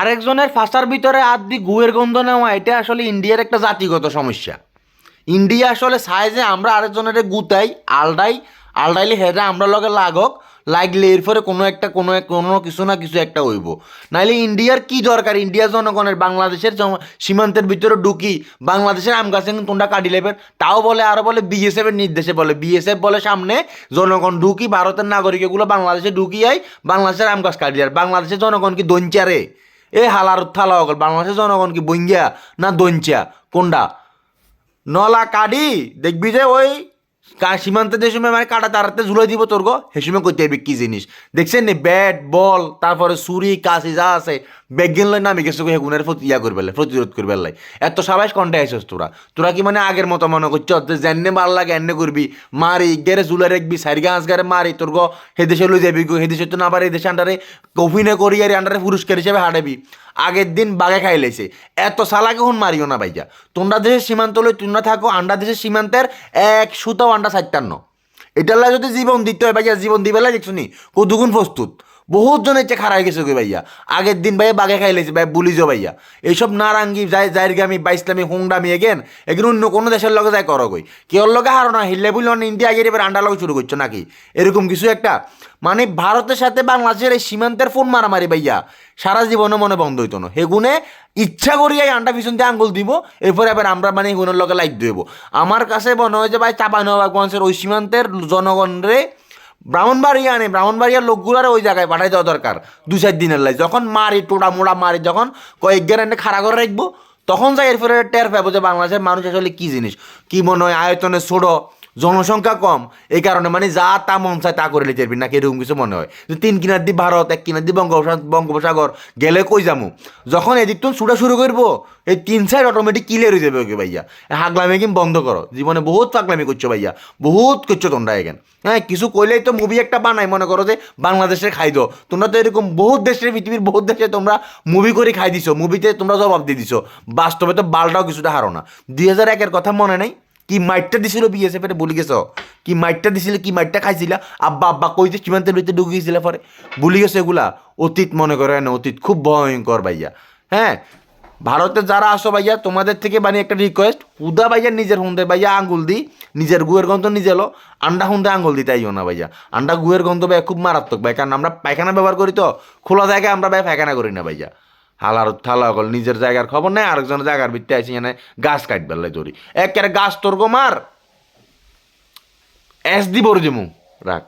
আরেকজনের ফাঁসার ভিতরে আদি গুয়ের গন্ধ নেওয়া, এটা আসলে ইন্ডিয়ার একটা জাতিগত সমস্যা। ইন্ডিয়া আসলে চায় যে আমরা আরেকজনের গুতাই, আলডাই, আলডাইলে হেরা আমরা লগে লাগক, লাগলে এরপরে কোনো একটা, কোনো কোনো কিছু না কিছু একটা হইব। নাইলে ইন্ডিয়ার কি দরকার? ইন্ডিয়ার জনগণের, বাংলাদেশের সীমান্তের ভিতরে ঢুকি, বাংলাদেশের আম গাছে তোমরা কাটি লেবেন, তাও বলে আরও বলে বিএসএফ এর নির্দেশে বলে। বিএসএফ বলে সামনে, জনগণ ঢুকি, ভারতের নাগরিক এগুলো বাংলাদেশে ঢুকি আই, বাংলাদেশের আম গাছ কাটি আর বাংলাদেশের জনগণ কি দঞ্চারে? এ হালার থালা অগল, বাংলাদেশের জনগণ কি বইঙ্গিয়া না দঞ্চিয়া কোনটা নলা কাডি, দেখবি যে ওই সীমান্তে যে সময় মানে কাটা তারাতে ঝুলাই দিব তোর গো সে সময় করতে কি জিনিস? দেখছেন ব্যাট, বল, তারপরে ছুরি, কাশি যা আছে বেগিন লই নামি গেছে হেগুনের প্রতি ইয়া করবে প্রতিরোধ করবে লাই। এত সবাই কন্টে আইসস তোরা। তোরা কি মানে আগের মতো মনে করছ যে জেনে মার লাগে এনে করবি। মারি, গেরে জুলে রাখবি সারি গাছ গারে মারি, তোর গো হে দেশে লই যাবি গো, হে দেশে তো না পারে এই দেশে আন্ডারে অভিনয় করি আর আন্ডারে পুরস্কার হিসেবে হাঁটাবি আগের দিন বাগে খাই লাইছে। এত সালাকে হুন মারিও না ভাইয়া তোমরা দেশের সীমান্ত লই তোমরা থাকো, আন্ডা দেশের সীমান্তের এক সুতাও আন্ডা সাইটান্ন এটার যদি জীবন দিতে হয় ভাইয়া জীবন দিবে লাই দেখছ নি? কদুগুণ প্রস্তুত। বহুত জন হচ্ছে খারাই গেছে গো ভাইয়া। আগের দিন ভাইয়া বাগে খাই লাইছে ভাই বুলিজো ভাইয়া। এইসব নারাঙ্গি যাই জাইরগামি বাইসলামি হুংডামি এগেন এগুলো অন্য কোনো দেশের লগে যায় করো গই কেউ লগে হারো না হিললে অন্য ইন্ডিয়া গিয়ে এবার আন্ডা লগে শুরু করছ নাকি? এরকম কিছু একটা। মানে ভারতের সাথে বাংলাদেশের এই সীমান্তের ফোন মারামারি ভাইয়া। সারা জীবনে মনে বন্ধ হইতো না। হেগুনে ইচ্ছা করিয়া আন্ডা পিছন দিয়ে আঙ্গুল দিব, এরপরে আবার আমরা মানে হেগুনের লগে লাইক দিব। আমার কাছে মনে হয় যে ভাই চাপানবাগঞ্জের ওই সীমান্তের জনগণরে ব্রাহ্মণবাড়িয়া আনে, ব্রাহ্মণবাড়িয়ার আর ওই জায়গায় পাঠাই দেওয়া দরকার, দু চার দিনের লাই। যখন মারি টোড়া মোড়া মারি, যখন কয়েক গের এনে খাড়া করে রাখব, তখন যাই এরপরে টের পাবো যে বাংলাদেশের মানুষ আসলে কী জিনিস, কী মনে হয় আয়তনে ছোট জনসংখ্যা কম। এই কারণে মানে যা তা মন চায় তা করে পারবি, নাকি এরকম কিছু মনে হয়? তিন কিনার দি ভারত, এক কিনার দি বঙ্গোপসাগর, গেলে কই যামু? যখন এদিক তুমি ছুটা শুরু করব। এই তিন সাইড অটোমেটিক ক্লিয়ার হয়ে যাবে ওকে ভাইয়া। হাগলামি কিন্তু বন্ধ করো। জীবনে বহুত পাগলামি করছ ভাইয়া। বহুত করছ তোমরা এখান। হ্যাঁ কিছু কইলেই তো মুভি একটা বানাই মনে করো যে বাংলাদেশের খাই দো তোমরা তো এরকম বহুত দেশের, পৃথিবীর বহুত দেশে তোমরা মুভি করে খাই দিছো। মুভিতে তোমরা জবাব দিয়ে দিছো। বাস্তবে তো বালটাও কিছুটা হারো না। দুই হাজার একের কথা মনে নেই? কি মাইটটা দিছিল বিএসএফ এর বলি গেছ? কি মাইটটা দিছিল, কি মাইটটা খাইছিলা? আব্বা আব্বা কইতে সীমান্তের ভিতরে ঢুকে গেছিল পরে ভুলি গেছে এগুলা অতীত মনে করে না অতীত খুব ভয়ঙ্কর ভাইয়া। হ্যাঁ ভারতে যারা আসো ভাইয়া, তোমাদের থেকে মানে একটা রিকোয়েস্ট উদা ভাইয়া নিজের হুন্দে ভাইয়া আঙ্গুল দি। নিজের গুয়ের গন্ধ নিজে লো। আন্ডা হুন্দে আঙ্গুল দিতে আইও না ভাইয়া। আন্ডা গুয়ের গন্ধ ভাই খুব মারাত্মক ভাই কারণ আমরা পায়খানা ব্যবহার করি তো। খোলা জায়গায় আমরা ভাই পায়খানা করি না ভাইয়া। হালার থালা গল নিজের জায়গার খবর নেই, আরেকজনের জায়গার ভিত্তি আছে এখানে গাছ কাটবার লাই ধরি। একেবারে গাছ তোর গো মার। এস দি বড় রাখ।